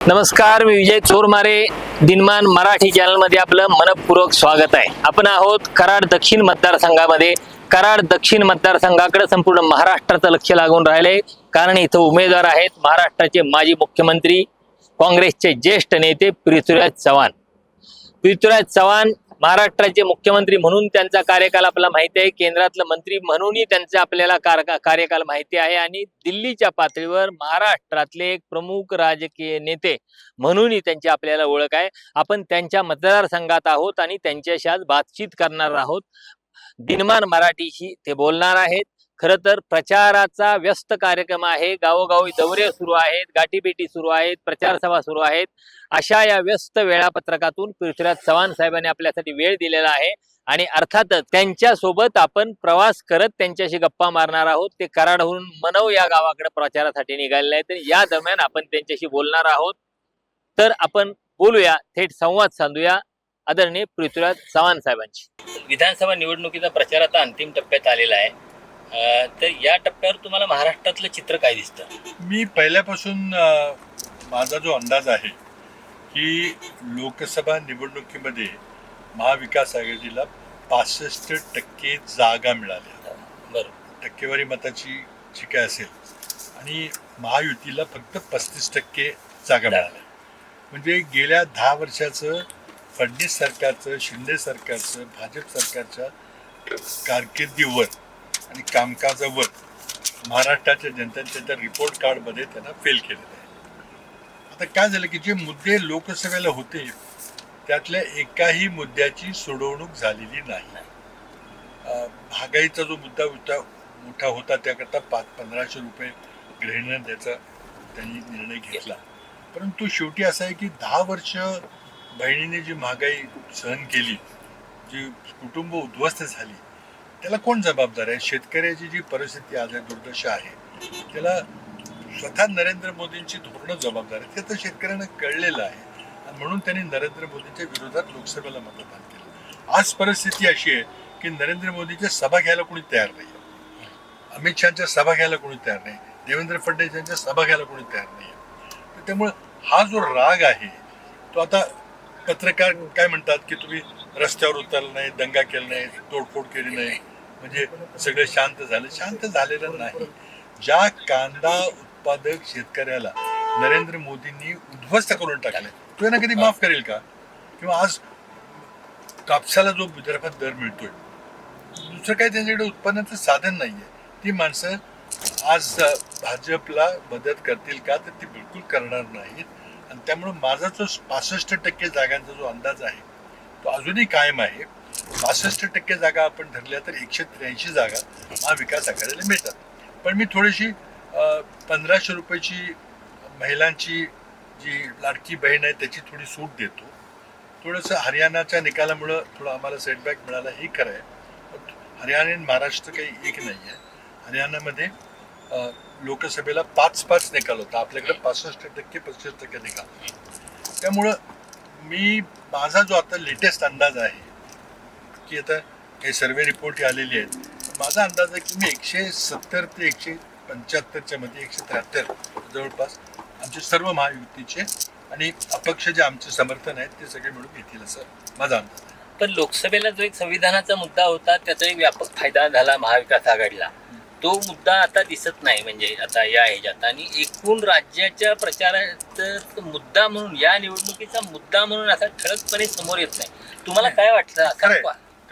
नमस्कार मी विजय चोरमारे दिनमान मराठी चॅनलमध्ये आपलं मनपूर्वक स्वागत आहे. आपण आहोत कराड दक्षिण मतदारसंघामध्ये. कराड दक्षिण मतदारसंघाकडे संपूर्ण महाराष्ट्राचं लक्ष लागून राहिले कारण इथं उमेदवार आहेत महाराष्ट्राचे माजी मुख्यमंत्री काँग्रेसचे ज्येष्ठ नेते पृथ्वीराज चव्हाण. पृथ्वीराज चव्हाण महाराष्ट्राचे मुख्यमंत्री म्हणून त्यांचा कार्यकाल आपल्याला माहिती आहे. केंद्रातलं मंत्री म्हणूनही त्यांचा आपल्याला कार्यकाल माहिती आहे. आणि दिल्लीच्या पातळीवर महाराष्ट्रातले एक प्रमुख राजकीय नेते म्हणूनही त्यांची आपल्याला ओळख आहे. आपण त्यांच्या मतदारसंघात आहोत आणि त्यांच्याशी आज बातचीत करणार आहोत. दिनमान मराठीशी ते बोलणार आहेत. खरं तर प्रचाराचा व्यस्त कार्यक्रम आहे. गावोगावी दौरे सुरू आहेत गाठीभेटी सुरू आहेत प्रचार सभा सुरू आहेत. अशा या व्यस्त वेळापत्रकातून पृथ्वीराज चव्हाण साहेबांनी आपल्यासाठी वेळ दिलेला आहे आणि अर्थातच त्यांच्यासोबत आपण प्रवास करत त्यांच्याशी गप्पा मारणार आहोत. ते कराडहून मनव या गावाकडे प्रचारासाठी निघालेले आहेत तर या दरम्यान आपण त्यांच्याशी बोलणार आहोत. तर आपण बोलूया थेट संवाद साधूया आदरणीय पृथ्वीराज चव्हाण साहेबांची विधानसभा निवडणुकीचा प्रचार आता अंतिम टप्प्यात आलेला आहे. अं, तर या टप्प्यावर तुम्हाला महाराष्ट्रातलं चित्र काय दिसतं? मी पहिल्यापासून अ, माझा जो अंदाज आहे की लोकसभा निवडणुकीमध्ये महाविकास आघाडीला पासष्ट टक्के जागा मिळाल्या. बरोबर टक्केवारी मताची जी काय असेल. आणि महायुतीला फक्त पस्तीस टक्के जागा मिळाल्या. म्हणजे गेल्या दहा वर्षाचं फडणवीस सरकारचं शिंदे सरकारचं भाजप सरकारच्या कारकिर्दीवर आणि कामकाजावर महाराष्ट्राच्या जनतेने त्यांच्या रिपोर्ट कार्डमध्ये त्यांना फेल केलेलं आहे आता काय झालं की जे मुद्दे लोकसभेला होते त्यातल्या एकाही मुद्द्याची सोडवणूक झालेली नाही. महागाईचा जो मुद्दा होता मोठा होता त्याकरता पाच पंधराशे रुपये गृहिणी द्यायचा त्यांनी निर्णय घेतला. परंतु शेवटी असं आहे की दहा वर्ष बहिणीने जी महागाई सहन केली जी कुटुंब उद्ध्वस्त झाली त्याला कोण जबाबदार आहे? शेतकऱ्याची जी परिस्थिती आज आहे दुर्दशा आहे त्याला स्वतः नरेंद्र मोदींची धोरणं जबाबदार आहे ते तर शेतकऱ्यांना कळलेलं आहे. आणि म्हणून त्यांनी नरेंद्र मोदींच्या विरोधात लोकसभेला मतदान केलं. आज परिस्थिती अशी आहे की नरेंद्र मोदीच्या सभा घ्यायला कोणी तयार नाही अमित शहाच्या सभा घ्यायला कोणी तयार नाही. देवेंद्र फडणवीस यांच्या सभा घ्यायला कोणी तयार नाही तर त्यामुळे हा जो राग आहे तो आता पत्रकार काय म्हणतात की तुम्ही रस्त्यावर उतरलं नाही दंगा केला नाही तोडफोड केली नाही म्हणजे सगळं शांत झालं. शांत झालेलं नाही. ज्या कांदा उत्पादक शेतकऱ्याला नरेंद्र मोदींनी उद्ध्वस्त करून टाकले तो यांना कधी माफ करेल का? किंवा आज कापसाला जो विदर्भात दर मिळतोय दुसरं काही त्यांच्याकडे उत्पन्नाचं साधन नाहीये. ती माणसं आज भाजपला मदत करतील का तर ती बिलकुल करणार नाहीत. आणि त्यामुळे माझा जो पासष्ट टक्के जागांचा जो अंदाज आहे तो अजूनही कायम आहे. पासष्ट टक्के जागा आपण धरल्या तर एकशे त्र्याऐंशी जागा महाविकास आघाडीला मिळतात. पण मी थोडीशी पंधराशे रुपयाची महिलांची जी लाडकी बहीण आहे त्याची थोडी सूट देतो. थोडंसं हरियाणाच्या निकालामुळं थोडं आम्हाला सेटबॅक मिळाला हे खरं आहे. हरियाणा आणि महाराष्ट्र काही एक नाही आहे. हरियाणामध्ये लोकसभेला पाच पाच निकाल होता. आपल्याकडे पासष्ट टक्के पस्तीस टक्के निकाल त्यामुळं मी माझा जो आता लेटेस्ट अंदाज आहे की आता काही सर्वे रिपोर्ट आलेली आहेत. माझा अंदाज आहे की मी एकशे सत्तर ते एकशे पंच्याहत्तरच्या मध्ये एकशे त्र्याहत्तर जवळपास आमचे सर्व महायुतीचे आणि अपक्ष जे आमचे समर्थन आहेत ते सगळे मिळून घेतील असं माझा अंदाज आहे. पण लोकसभेला जो एक संविधानाचा मुद्दा होता त्याचा एक व्यापक फायदा झाला महाविकास आघाडीला. तो मुद्दा आता दिसत नाही म्हणजे आता या ह्याच्यात. आणि एकूण राज्याच्या प्रचाराचा मुद्दा म्हणून या निवडणुकीचा मुद्दा म्हणून असा ठळकपणे समोर येत नाही. तुम्हाला काय वाटतं?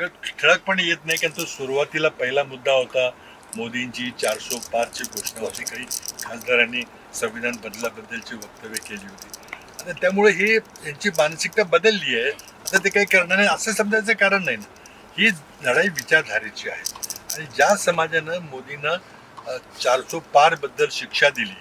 ठळकपणे येत नाही कारण तो सुरुवातीला पहिला मुद्दा होता. मोदींची चारसो पारची घोषणा होती काही खासदारांनी संविधान बदलाबद्दलची वक्तव्य केली होती. आता त्यामुळे ही यांची मानसिकता बदलली आहे. आता ते काही करणार नाही असं समजायचं कारण नाही. ना ही लढाई विचारधारेची आहे. आणि ज्या समाजानं मोदींना चारसो पारबद्दल शिक्षा दिली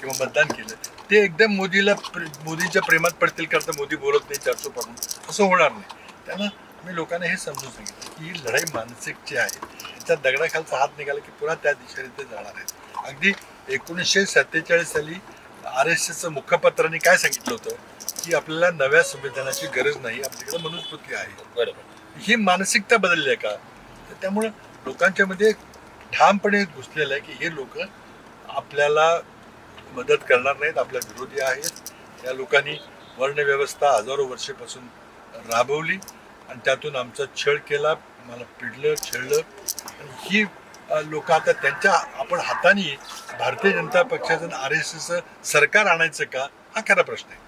किंवा मतदान केलं ते एकदम मोदीला प्रे- मोदीच्या प्रेमात पडतील करता मोदी बोलत नाही चारसो पाडून असं होणार नाही. त्यांना मी लोकांना हे समजून सांगितलं की ही लढाई मानसिकची आहे त्यांच्या दगडाखालचा हात निघाला की पुन्हा त्या दिशेने ते जाणार आहेत. अगदी एकोणीसशे सत्तेचाळीस साली आर एस एसचं मुखपत्राने काय सांगितलं होतं? की आपल्याला नव्या संविधानाची गरज नाही आपल्याकडे मनुस्मृती आहे. बरोबर. ही मानसिकता बदलली आहे का? तर त्यामुळं लोकांच्या मध्ये ठामपणे घुसलेलं आहे की हे लोक आपल्याला मदत करणार नाहीत आपल्या विरोधी आहेत. या लोकांनी वर्णव्यवस्था हजारो वर्षापासून राबवली. आणि त्यातून आमचा छळ केला मला पिडलं छळलं. आणि ही लोक आता त्यांच्या आपण हाताने भारतीय जनता पक्षाचं आर एस एसचं सरकार आणायचं का हा खरा प्रश्न आहे.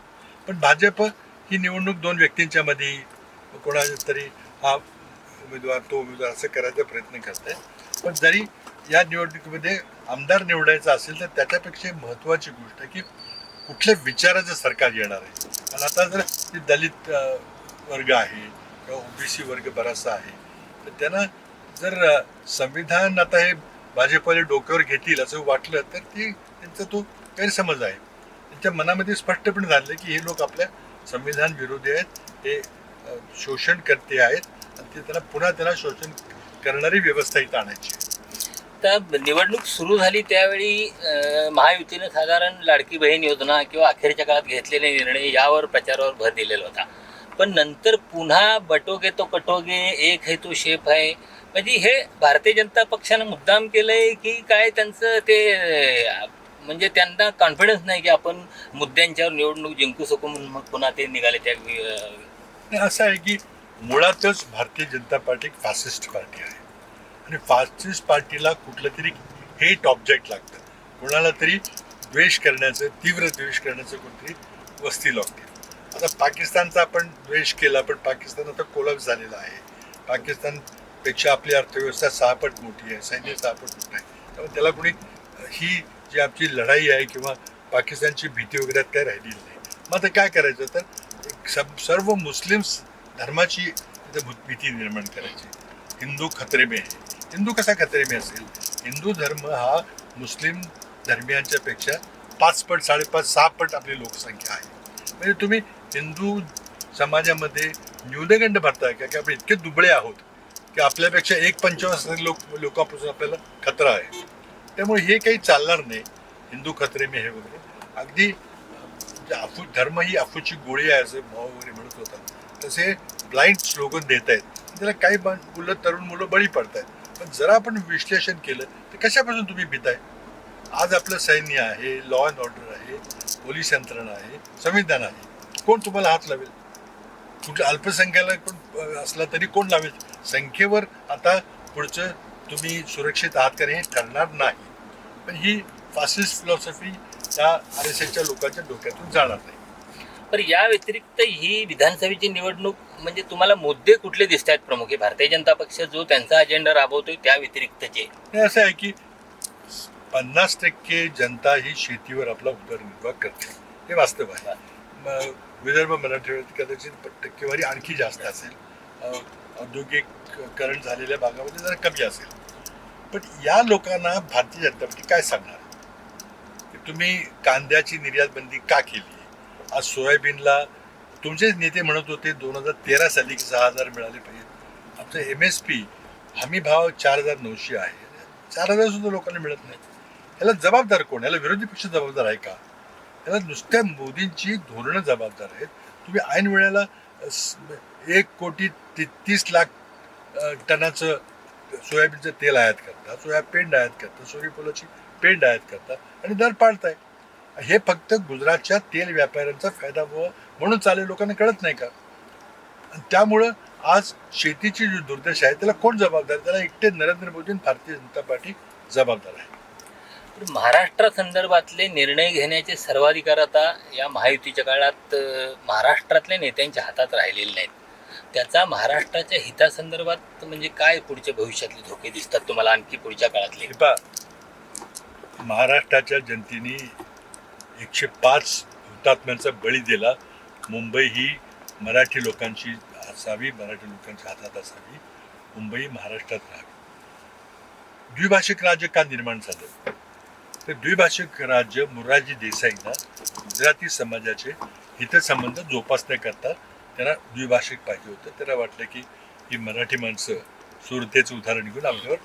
पण भाजप ही निवडणूक दोन व्यक्तींच्या मध्ये कोणाच्या तरी हा उमेदवार तो उमेदवार असं करायचा प्रयत्न करत आहे पण जरी या निवडणुकीमध्ये आमदार निवडायचा असेल तर त्याच्यापेक्षा महत्त्वाची गोष्ट आहे की कुठल्या विचाराचं सरकार येणार आहे. आणि आता जर दलित वर्ग आहे किंवा ओबीसी वर्ग बराचसा आहे? तर त्यांना जर संविधान आता हे भाजपवाले डोक्यावर घेतील असं वाटलं तर ती त्यांचा तो गैरसमज आहे. त्यांच्या मनामध्ये स्पष्टपणे झालं की हे लोक आपल्या संविधान विरोधी आहेत हे शोषण करते आहेत आणि ते त्यांना पुन्हा त्यांना शोषण करणारी व्यवस्था इथं आणायची आहे. तर निवडणूक सुरू झाली त्यावेळी अं, महायुतीनं साधारण लाडकी बहीण योजना किंवा अखेरच्या काळात घेतलेले निर्णय यावर प्रचारावर भर दिलेला होता. पण नंतर पुन्हा बटोगे तो कटोगे एक है तो शेप आहे म्हणजे हे भारतीय जनता पक्षानं मुद्दाम केलंय की काय त्यांचं ते म्हणजे त्यांना कॉन्फिडन्स नाही की आपण मुद्द्यांच्यावर निवडणूक जिंकू शकू म्हणून मग पुन्हा ते निघाले त्या असं आहे की मुळातच Bharatiya Janata party fascist party आहे. आणि फासिस्ट पार्टीला कुठलं तरी हेट ऑब्जेक्ट लागतं. कोणाला तरी द्वेष करण्याचं तीव्र द्वेष करण्याचं कोणतरी वस्ती लागते. आता पाकिस्तानचा आपण द्वेष केला पण पाकिस्तान आता कोलॅप्स झालेला आहे. पाकिस्तानपेक्षा आपली अर्थव्यवस्था सहापट मोठी आहे सैन्य सहापट मोठं आहे. त्यामुळे त्याला कोणी ही जी आमची लढाई आहे किंवा पाकिस्तानची भीती वगैरे काय राहिलेली नाही. मग आता काय करायचं? तर सब सर्व मुस्लिम्स धर्माची भीती निर्माण करायची. हिंदू खतरे में आहे. हिंदू कसा खतरे में असेल? हिंदू धर्म हा मुस्लिम धर्मियांच्या पेक्षा पाच पट साडेपाच सहा पट आपली लोकसंख्या आहे. म्हणजे तुम्ही हिंदू समाजामध्ये न्यूनगंड भरताय का की आपण इतके दुबळे आहोत की आपल्यापेक्षा एक पंचवीस लोक लोकांपासून आपल्याला खतरा आहे. त्यामुळे हे काही चालणार नाही हिंदू खतरे मी हे वगैरे अगदी अफू धर्म ही अफूची गोळी आहे असं भाव वगैरे म्हणत होता. तसे ब्लाइंड स्लोगन देत आहेत. त्याला काही बा- मुलं तरुण मुलं बळी पडत आहेत. पण जरा आपण विश्लेषण केलं तर कशापासून तुम्ही भीताय? आज आपलं सैन्य आहे लॉ अँड ऑर्डर आहे पोलीस यंत्रणा आहे संविधान आहे. कोण तुम्हाला हात लावेल? कुठल्या अल्पसंख्याला कोण असला तरी कोण लावेल? संख्येवर आता पुढचं तुम्ही सुरक्षित आहात का हे ठरणार नाही. पण ही फासिस्ट फिलॉसॉफी त्या आर एस एसच्या लोकांच्या डोक्यातून जाणार नाही. तर या व्यतिरिक्त ही विधानसभेची निवडणूक म्हणजे तुम्हाला मुद्दे कुठले दिसत आहेत प्रमुख? हे भारतीय जनता पक्ष जो त्यांचा अजेंडा राबवतोय त्या व्यतिरिक्तचे. हे असं आहे की पन्नास टक्के जनता ही शेतीवर आपला उदरनिर्वाह करते. हे वास्तव आहे. विदर्भ मराठवाड्यात कदाचित टक्केवारी आणखी जास्त असेल. औद्योगिक औद्योगिकरण झालेल्या भागामध्ये जरा कमी असेल. पण या लोकांना भारतीय जनता पार्टी काय सांगणार? की तुम्ही कांद्याची निर्यात बंदी का केली? आज सोयाबीनला तुमचेच नेते म्हणत होते दोन हजार तेरा साली की सहा हजार मिळाले पाहिजेत. आमचं एम एस पी हमी भाव चार हजार नऊशे आहे. चार हजार सुद्धा लोकांना मिळत नाही. याला जबाबदार कोण? याला विरोधी पक्ष जबाबदार आहे का? याला नुसत्या मोदींची धोरणं जबाबदार आहेत. तुम्ही ऐन वेळेला एक कोटी तेहतीस लाख टनाचं सोयाबीनचं तेल आयात करता सोया पेंड आयात करता सूर्यफुलाची पेंड आयात करता आणि दर पाडताय. हे फक्त गुजरातच्या तेल व्यापाऱ्यांचा फायदा व्हावा म्हणून चालेल लोकांना कळत नाही का? त्यामुळं आज शेतीची जी दुर्दशा आहे त्याला कोण जबाबदार? त्याला एकटे नरेंद्र मोदी आणि भारतीय जनता पार्टी जबाबदार आहे. महाराष्ट्रा संदर्भातले निर्णय घेण्याचे सर्वाधिकार आता या महायुतीच्या काळात महाराष्ट्रातल्या नेत्यांच्या हातात राहिलेले नाहीत. त्याचा महाराष्ट्राच्या हितासंदर्भात म्हणजे काय पुढच्या भविष्यातले धोके दिसतात तुम्हाला आणखी पुढच्या काळातले? पा महाराष्ट्राच्या जनतेने एकशे पाच हुतात्म्यांचा बळी दिला. मुंबई ही मराठी लोकांची असावी मराठी लोकांच्या हातात असावी. मुंबई महाराष्ट्रात राहावी. द्विभाषिक राज्य का निर्माण झालं. तर द्विभाषिक राज्य मोरारजी देसाईंना गुजराती समाजाचे हितसंबंध जोपासण्याकरता त्यांना द्विभाषिक पाहिजे होतं. त्याला वाटलं की ही मराठी माणसं सुरतेचं उदाहरण घेऊन आपल्यावर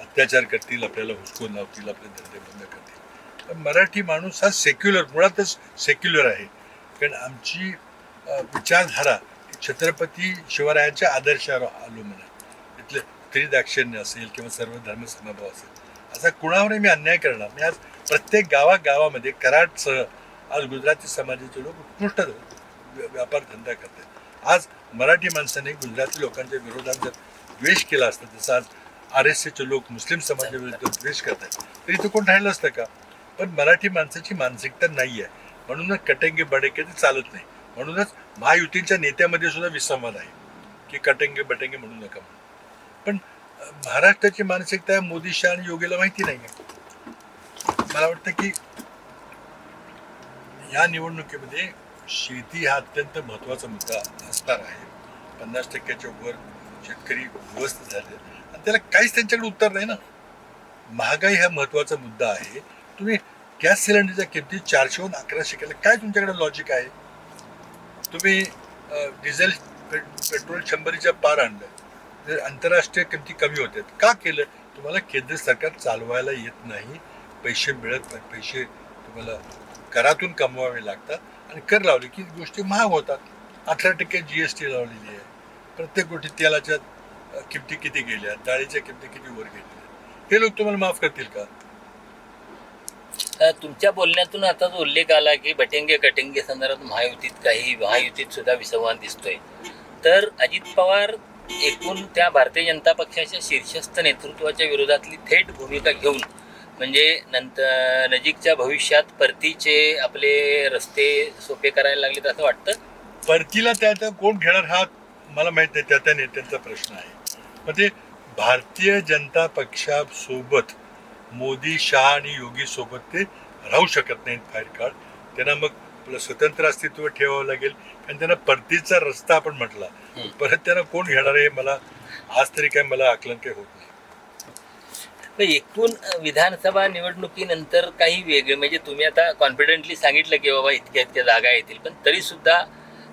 अत्याचार करतील आपल्याला हुसकून लावतील आपले धंदे बंद करतील. पण मराठी माणूस हा सेक्युलर मुळातच सेक्युलर आहे. कारण आमची विचारधारा छत्रपती शिवरायांच्या आदर्शावर आलो म्हणा. इथले स्त्री दाक्षिण्य असेल किंवा सर्व धर्मसमभाव असेल असा कुणावरही मी अन्याय करणार? मी आज प्रत्येक गावागावामध्ये कराडसह आज गुजराती समाजाचे लोक उत्कृष्ट व्यापार धंदा करतात? आज मराठी माणसाने गुजराती लोकांच्या विरोधात जर द्वेष केला असता जसं आज आर एस एचे लोक मुस्लिम समाजाविरुद्ध द्वेष करतात तर इथं कोण राहिलं असतं का? पण मराठी माणसाची मानसिकता नाही आहे म्हणूनच कटेंगे बडेंगे ते चालत नाही. म्हणूनच महायुतीच्या नेत्यामध्ये सुद्धा विसंवाद आहे की कटेंगे बटेंगे म्हणू नका म्हणून. पण महाराष्ट्राची मानसिकता आहे मोदी शहा आणि योगीला माहिती नाही आहे मला वाटतं की या निवडणुकीमध्ये शेती हा अत्यंत महत्त्वाचा मुद्दा असणार आहे. पन्नास टक्क्याच्या वर शेतकरी उद्ध्वस्त झाले. आणि त्याला काहीच त्यांच्याकडे उत्तर नाही ना. महागाई हा महत्त्वाचा मुद्दा आहे. तुम्ही गॅस सिलेंडरच्या किमती चारशेहून अकराशे केल्या. काय तुमच्याकडे लॉजिक आहे? तुम्ही डिझेल पे- पेट्रोल शंभरीच्या पार आणलं. म्हणजे आंतरराष्ट्रीय किमती कमी होतात का केलं? तुम्हाला केंद्र सरकार चालवायला येत नाही. पैसे मिळत नाही. पैसे तुम्हाला करातून कमवावे लागतात. आणि कर लावले की गोष्टी महाग होतात. अठरा टक्के जी एस टी लावलेली आहे. प्रत्येक गोष्टी तेलाच्या किमती किती गेल्या? डाळीच्या किमती किती वर गेलेल्या हे लोक तुम्हाला माफ करतील का? तुमच्या बोलण्यातून आता उल्लेख आला की बटेंगे कटेंगे संदर्भात महायुतीत काही महायुतीत सुद्धा विसंवाद दिसतोय. तर अजित पवार एकूण त्या भारतीय जनता पक्षाच्या शीर्षस्थ नेतृत्वाच्या विरोधातली थेट भूमिका घेऊन म्हणजे नंतर नजीकच्या भविष्यात परतीचे आपले रस्ते सोपे करायला लागलेत असं वाटतं? परतीला त्या त्या कोण घेणार हा मला माहीत नाही त्या त्या नेत्यांचा प्रश्न आहे. मग ते भारतीय जनता पक्षासोबत मोदी शहा आणि योगी सोबत ते राहू शकत नाहीत बाहेर काळ त्यांना मग आपलं स्वतंत्र अस्तित्व ठेवावं लागेल. कारण त्यांना परतीचा रस्ता आपण म्हटला. परत त्यांना कोण घेणार आहे मला आज तरी काय मला आकलन काही होत नाही. एकूण विधानसभा निवडणुकीनंतर काही वेगळे म्हणजे तुम्ही आता कॉन्फिडेंटली सांगितलं की बाबा इतक्या इतक्या जागा येतील पण तरी सुद्धा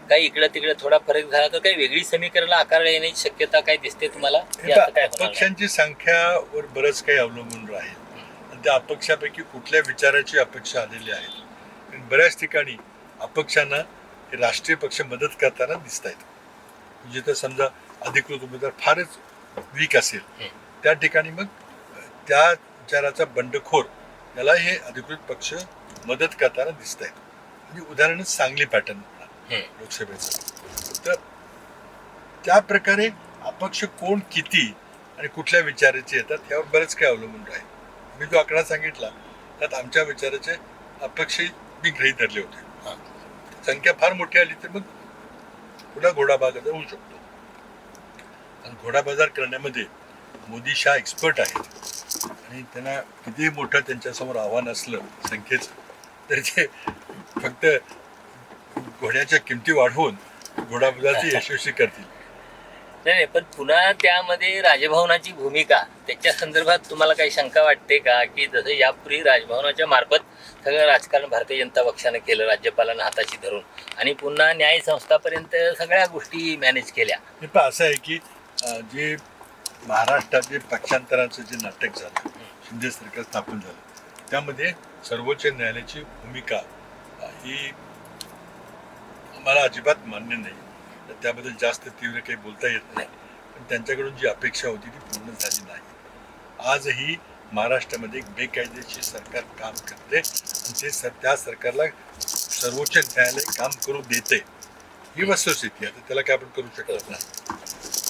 काही इकडं तिकडे थोडा फरक झाला तर काही वेगळी समीकरणाला आकार येण्याची शक्यता काय दिसते तुम्हाला? अपक्षांची संख्यावर बरंच काही अवलंबून राहील. आणि त्या अपक्षापैकी कुठल्या विचाराची अपेक्षा आलेली आहेत कारण बऱ्याच ठिकाणी अपक्षांना हे राष्ट्रीय पक्ष मदत करताना दिसत आहेत जिथं समजा अधिकृत उमेदवार फारच वीक असेल. त्या ठिकाणी मग त्या विचाराचा बंडखोर याला हे अधिकृत पक्ष मदत करताना दिसत आहेत म्हणजे उदाहरणच सांगली पॅटर्न. लोकसभेचं. तर त्या प्रकारे अपक्ष कोण किती आणि कुठल्या विचाराचे येतात यावर बरेच काही अवलंबून राहील. मी जो आकडा सांगितला त्यात आमच्या विचाराचे अपक्षही मी गृहित धरले होते. संख्या फार मोठी आली तर मग पुन्हा घोडा बाजार होऊ शकतो. आणि घोडा बाजार करण्यामध्ये मोदी शाह एक्सपर्ट आहेत. आणि त्यांना कितीही मोठं त्यांच्यासमोर आव्हान असलं संख्येचं तर ते फक्त घोड्याच्या किमती वाढवून घोडा बाजारची यशस्वी करतील. नाही नाही पण पुन्हा त्यामध्ये राजभवनाची भूमिका त्याच्या संदर्भात तुम्हाला काही शंका वाटते का? की जसं यापूर्वी राजभवनाच्या मार्फत सगळं राजकारण भारतीय जनता पक्षानं केलं राज्यपालांना हाताशी धरून. आणि पुन्हा न्याय संस्थापर्यंत सगळ्या गोष्टी मॅनेज केल्या. पण असं आहे की जे महाराष्ट्रात जे पक्षांतराचं जे नाटक झालं शिंदे सरकार स्थापन झालं त्यामध्ये सर्वोच्च न्यायालयाची भूमिका ही मला अजिबात मान्य नाही त्याबद्दल जास्त तीव्र काही बोलता येत नाही. पण त्यांच्याकडून जी अपेक्षा होती ती पूर्ण झाली नाही. आजही महाराष्ट्रामध्ये एक बेकायदेशीर सरकार काम करते आणि ते सर त्या सरकारला सर्वोच्च न्यायालय काम करू देते. ही वस्तुस्थिती आहे. आता त्याला काय आपण करू शकत नाही.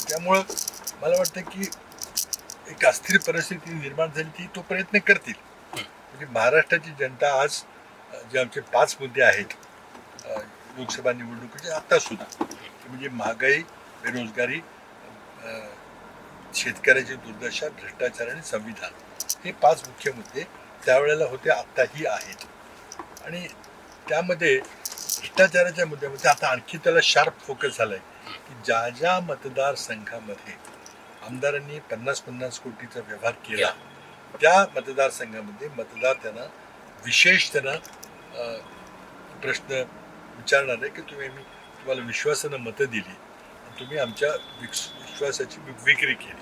त्यामुळं मला वाटतं की एक अस्थिर परिस्थिती निर्माण झाली ती तो प्रयत्न करतील. म्हणजे महाराष्ट्राची जनता आज जे आमचे पाच मुद्दे आहेत लोकसभा निवडणुकीचे आत्तासुद्धा सुद्धा. ते म्हणजे महागाई बेरोजगारी शेतकऱ्याची दुर्दशा भ्रष्टाचार आणि संविधान हे पाच मुख्य मुद्दे त्यावेळेला होते आत्ताही आहेत. आणि त्यामध्ये भ्रष्टाचाराच्या मुद्द्यामध्ये आता आणखी त्याला शार्प फोकस झालाय की ज्या ज्या मतदारसंघामध्ये आमदारांनी पन्नास पन्नास कोटीचा व्यवहार केला त्या मतदारसंघामध्ये मतदार त्यांना विशेष त्यांना प्रश्न विचारणार आहे की तुम्ही तुम्हाला विश्वासानं मतं दिली आणि तुम्ही आमच्या विश्वासाची विक्री केली.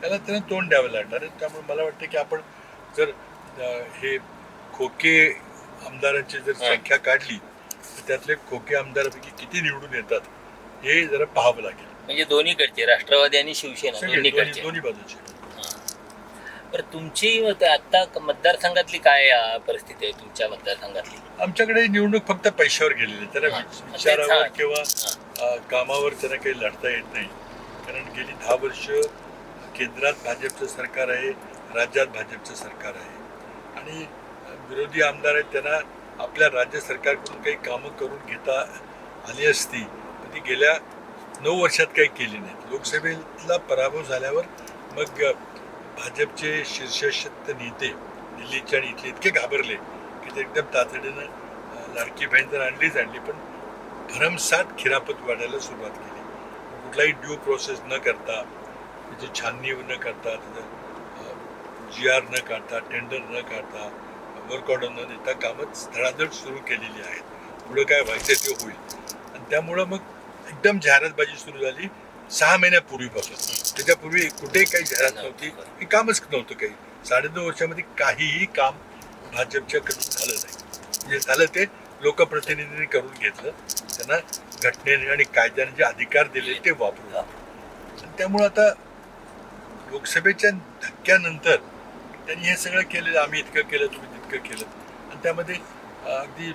त्याला त्यांना तोंड द्यावं लागणार आहे. त्यामुळे मला वाटतं की आपण जर हे खोके आमदारांची जर. संख्या काढली तर त्यातले खोके आमदारापैकी किती निवडून येतात हे जरा पाहावं लागेल. म्हणजे दोन्हीकडचे राष्ट्रवादी आणि शिवसेना दोन्ही बाजूचे. बरं तुमची आता मतदारसंघातली काय परिस्थिती आहे तुमच्या मतदारसंघातली आमच्याकडे निवडणूक फक्त पैशावर गेलेली आहे. त्याला विचारावर. किंवा कामावर त्यांना काही लढता येत नाही कारण गेली दहा वर्ष केंद्रात भाजपचं सरकार आहे राज्यात भाजपचं सरकार आहे आणि विरोधी आमदार आहेत त्यांना आपल्या राज्य सरकारकडून काही कामं करून घेता आली असती पण ती गेल्या नऊ वर्षात काही केली नाहीत लोकसभेला पराभव झाल्यावर मग भाजपचे शीर्षस्थ नेते दिल्लीचे आणि इथले इतके घाबरले की ते एकदम तातडीनं लाडकी बहीण तर आणलीच आणली पण भरमसाठ खिरापत वाढायला सुरुवात केली. कुठलाही ड्यू प्रोसेस न करता त्याची छाननी न करता त्याचं जी आर न काढता टेंडर न काढता वर्क ऑर्डर न देता कामं धडाधड सुरू केलेली आहेत. पुढं काय व्हायचं ते होईल. आणि त्यामुळं मग एकदम जाहिरातबाजी सुरू झाली. सहा महिन्यापूर्वीपासून त्याच्यापूर्वी कुठेही काही जाहिरात नव्हती. हे कामच नव्हतं काही. साडेनऊ वर्षामध्ये काहीही काम भाजपच्या कडून झालं नाही. जे झालं ते लोकप्रतिनिधींनी करून घेतलं. त्यांना घटनेने आणि कायद्याने जे अधिकार दिले ते वापरून. आणि त्यामुळं आता लोकसभेच्या धक्क्यानंतर त्यांनी हे सगळं केलेलं आम्ही इतकं केलं तुम्ही तितकं केलं. आणि त्यामध्ये अगदी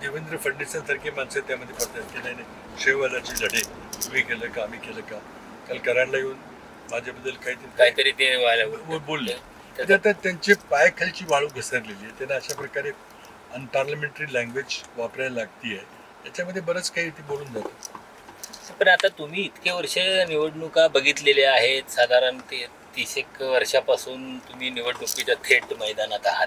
देवेंद्र फडणवीसांसारखी माणसं त्यामध्ये पडतात की नाही. नाही शेववालाचे लढे तुम्ही केलं का आम्ही केलं का? काल कराडला येऊन माझ्याबद्दल काहीतरी काहीतरी ते व्हायला- बोलले. त्याचं- म्हणजे आता त्यांचे पायाखालची वाळू घसरलेली आहे. त्यांना अशा प्रकारे अनपार्लमेंटरी लँग्वेज वापरायला लागती आहे त्याच्यामध्ये बरंच काही ते बोलून जातं. पण आता तुम्ही इतके वर्ष निवडणुका बघितलेल्या आहेत. साधारण ते तीस एक वर्षापासून तुम्ही निवडणुकीच्या थेट मैदानात आहात.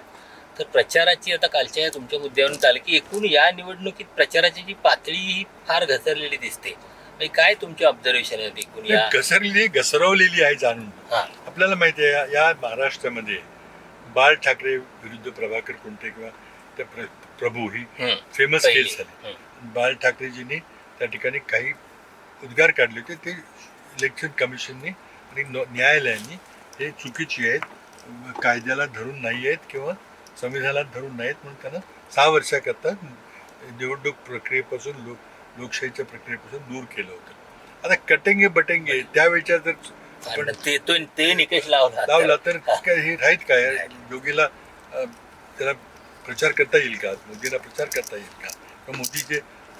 तर प्रचाराची आता कालच्या तुमच्या मुद्द्यावरून चाल की एकूण या निवडणुकीत प्रचाराची जी पातळी ही फार घसरलेली दिसते म्हणजे काय तुमची ऑब्झर्वेशन आहे एकूण या घसरलेली घसरवलेली आहे जाणून आपल्याला माहिती आहे या- महाराष्ट्रामध्ये बाळ ठाकरे विरुद्ध प्रभाकर कुंटे किंवा त्या प्र- प्रभू ही. फेमस. केस झाली. बाळ ठाकरेजींनी त्या ठिकाणी काही उद्गार काढले होते ते इलेक्शन कमिशनने आणि न्यायालयाने हे चुकीची आहेत कायद्याला धरून नाही आहेत किंवा संविधानात धरून नाहीत म्हणून त्यांना सहा वर्षाकरता निवडणूक प्रक्रियेपासून लोक लोकशाहीच्या प्रक्रियेपासून दूर केलं होतं. आता कटेंगे बटेंगे त्यावेळेच्या जर ते तो ते निकष लावला लावला तर काय हे राहीत काय? योगीला त्याला प्रचार करता येईल का? मोदीला प्रचार करता येईल का? मोदीचे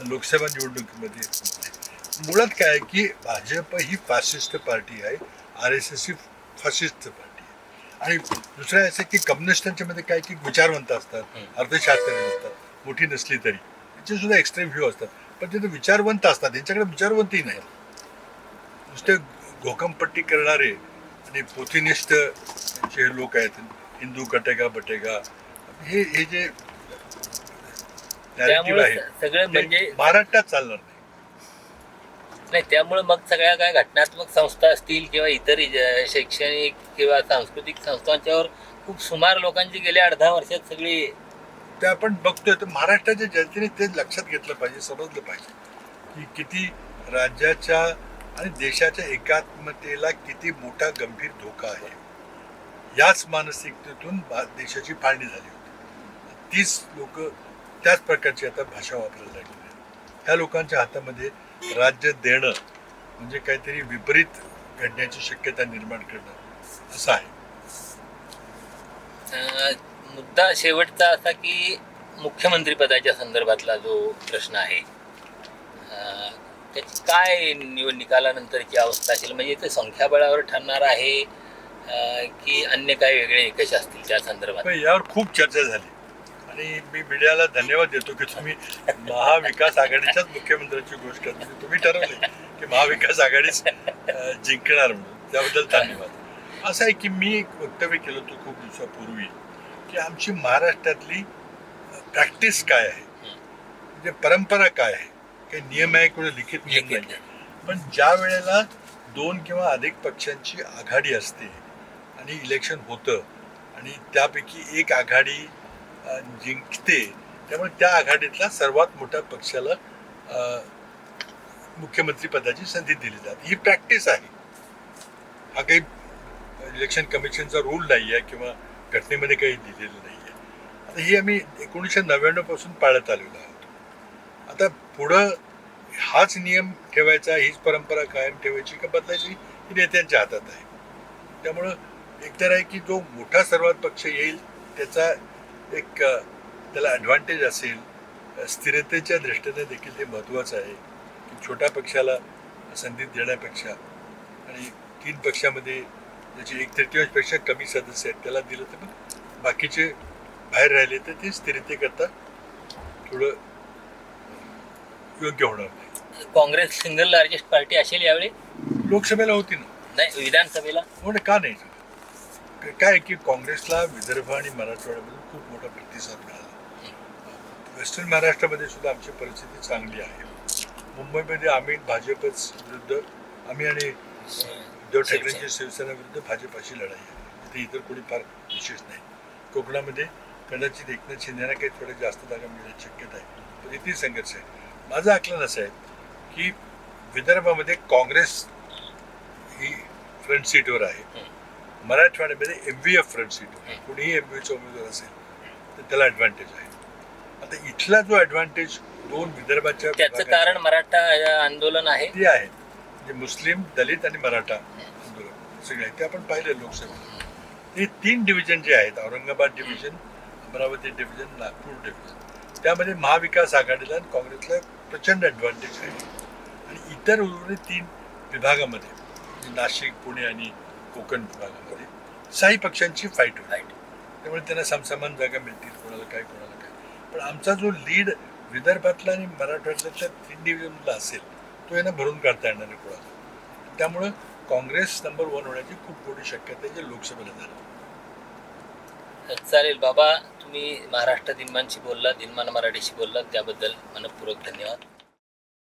लोकसभा निवडणुकीमध्ये मुळात काय की भाजप ही फासिस्ट पार्टी आहे आर एस एस ही फासिस्ट पार्टी. आणि दुसरं असं की कम्युनिस्टांच्या मध्ये काय की विचारवंत असतात हम्म. अर्थशास्त्रज्ञ असतात मोठी नसली तरी. त्यांचे सुद्धा एक्स्ट्रीम व्ह्यू असतात. पण ते विचारवंत असतात. त्यांच्याकडे विचारवंतही नाही. नुसते घोकमपट्टी करणारे आणि पोथीनिष्ठ जे लोक आहेत हिंदू कटेगा बटेगा हे हे जे नॅरेटिव्ह त्यामुळे आहे सगळं म्हणजे महाराष्ट्रात चालणार नाही. नाही त्यामुळे मग सगळ्या काय घटनात्मक संस्था असतील किंवा इतर ज- शैक्षणिक किंवा सांस्कृतिक संस्थांच्यावर खूप सुमार लोकांची गेल्या अर्धा वर्षात सगळी ते आपण बघतोय तर महाराष्ट्राच्या जनतेने ते लक्षात घेतलं पाहिजे समजलं पाहिजे की किती राज्याच्या आणि देशाच्या एकात्मतेला किती मोठा गंभीर धोका आहे. याच मानसिकतेतून देशाची फाळणी झाली होती. तीच लोक त्याच प्रकारची आता भाषा वापरायला लागली ह्या लोकांच्या हातामध्ये राज्य देणं म्हणजे काहीतरी विपरीत घडण्याची शक्यता निर्माण करणं. असं आहे. मुद्दा शेवटचा असा की मुख्यमंत्री पदाच्या संदर्भातला जो प्रश्न आहे त्याची काय निवड निकालानंतरची अवस्था असेल? म्हणजे ते संख्याबळावर ठरणार आहे की अन्य काही वेगळे निकष असतील त्या संदर्भात? यावर खूप चर्चा झाली. आणि मी मीडियाला धन्यवाद देतो की तुम्ही महाविकास आघाडीच्याच मुख्यमंत्र्यांची गोष्ट म्हणजे तुम्ही ठरवले की महाविकास आघाडीच जिंकणार म्हणून. त्याबद्दल धन्यवाद. असं आहे की मी एक वक्तव्य केलं होतं खूप दिवसापूर्वी की आमची महाराष्ट्रातली प्रॅक्टिस काय आहे? म्हणजे परंपरा काय आहे? काही नियम आहे कोणी लिखित नियम नाही पण ज्या वेळेला दोन किंवा अधिक पक्षांची आघाडी असते आणि इलेक्शन होतं आणि त्यापैकी एक आघाडी जिंकते. त्यामुळे त्या आघाडीतला सर्वात मोठ्या पक्षाला मुख्यमंत्रीपदाची मुख्यमंत्री पदाची संधी दिली जाते. ही प्रॅक्टिस आहे. हा काही इलेक्शन कमिशनचा रूल नाही आहे किंवा घटनेमध्ये काही दिलेलं नाही आहे आता ही आम्ही एकोणीसशे नव्याण्णवपासून पाळत आलेलो आहोत. आता पुढं हाच नियम ठेवायचा हीच परंपरा कायम ठेवायची का बदलायची ही नेत्यांच्या हातात आहे. त्यामुळं एकतर आहे की जो मोठा सर्वात पक्ष येईल त्याचा एक त्याला ॲडव्हान्टेज असेल. स्थिरतेच्या दृष्टीने देखील ते महत्त्वाचं आहे. की छोट्या पक्षाला संधी देण्यापेक्षा आणि तीन पक्षामध्ये ज्याचे एक तृतीयांशपेक्षा कमी सदस्य आहेत त्याला दिलं तर मग बाकीचे बाहेर राहिले तर ते स्थिरतेकरता थोडं योग्य होणार नाही. काँग्रेस सिंगल लार्जेस्ट पार्टी असेल यावेळी? लोकसभेला होती ना? नाही विधानसभेला? हो का नाही? काय की काँग्रेसला विदर्भ आणि मराठवाड्यामध्ये खूप मोठा प्रतिसाद मिळाला. वेस्टर्न महाराष्ट्रामध्ये सुद्धा आमची परिस्थिती चांगली आहे. मुंबईमध्ये आम्ही भाजपच विरुद्ध आम्ही आणि उद्धव ठाकरेंची शिवसेना. विरुद्ध भाजपाशी लढाई आहे. तिथे इतर कोणी फार विशेष नाही. कोकणामध्ये कदाचित एकनाथ शिंदेना काही थोड्या जास्त जागा मिळण्याची शक्यता आहे. पण इथे संघर्ष आहे. माझं आकलन असं आहे की विदर्भामध्ये काँग्रेस ही फ्रंट सीटवर आहे. मराठवाड्यामध्ये एम व्ही एफ फ्रंट आहे. कुणीही एम व्हीचा उमेदवार असेल तर त्याला ॲडव्हान्टेज आहे. आता इथला जो ॲडव्हान्टेज दोन विदर्भाच्या त्याचं कारण मराठा आंदोलन आहे. ते आहेत म्हणजे मुस्लिम दलित आणि मराठा आंदोलन सगळे. ते आपण पाहिले लोकसभेला हे तीन डिव्हिजन जे आहेत Aurangabad division Amravati division Nagpur division त्यामध्ये महाविकास आघाडीला आणि काँग्रेसला प्रचंड ॲडव्हान्टेज आहे. आणि इतर उर्वरित तीन विभागामध्ये म्हणजे नाशिक पुणे आणि कोकण विभागामध्ये साई पक्षांची फाईट होईल Fight. त्यामुळे त्यांना समसमान जागा मिळतील कोणाला काय कोणाला काय. पण आमचा जो लीड विदर्भातला आणि मराठवाड्यातल्या त्या तीन डिव्हिजनला असेल तो यांना भरून काढता येणार नाही कोणाला. त्यामुळं काँग्रेस नंबर वन होण्याची खूप मोठी शक्यता आहे जे लोकसभेला झालं. चालेल बाबा तुम्ही महाराष्ट्र दिनमानशी बोलला दिनमान मराठीशी बोलला त्याबद्दल मनपूर्वक धन्यवाद.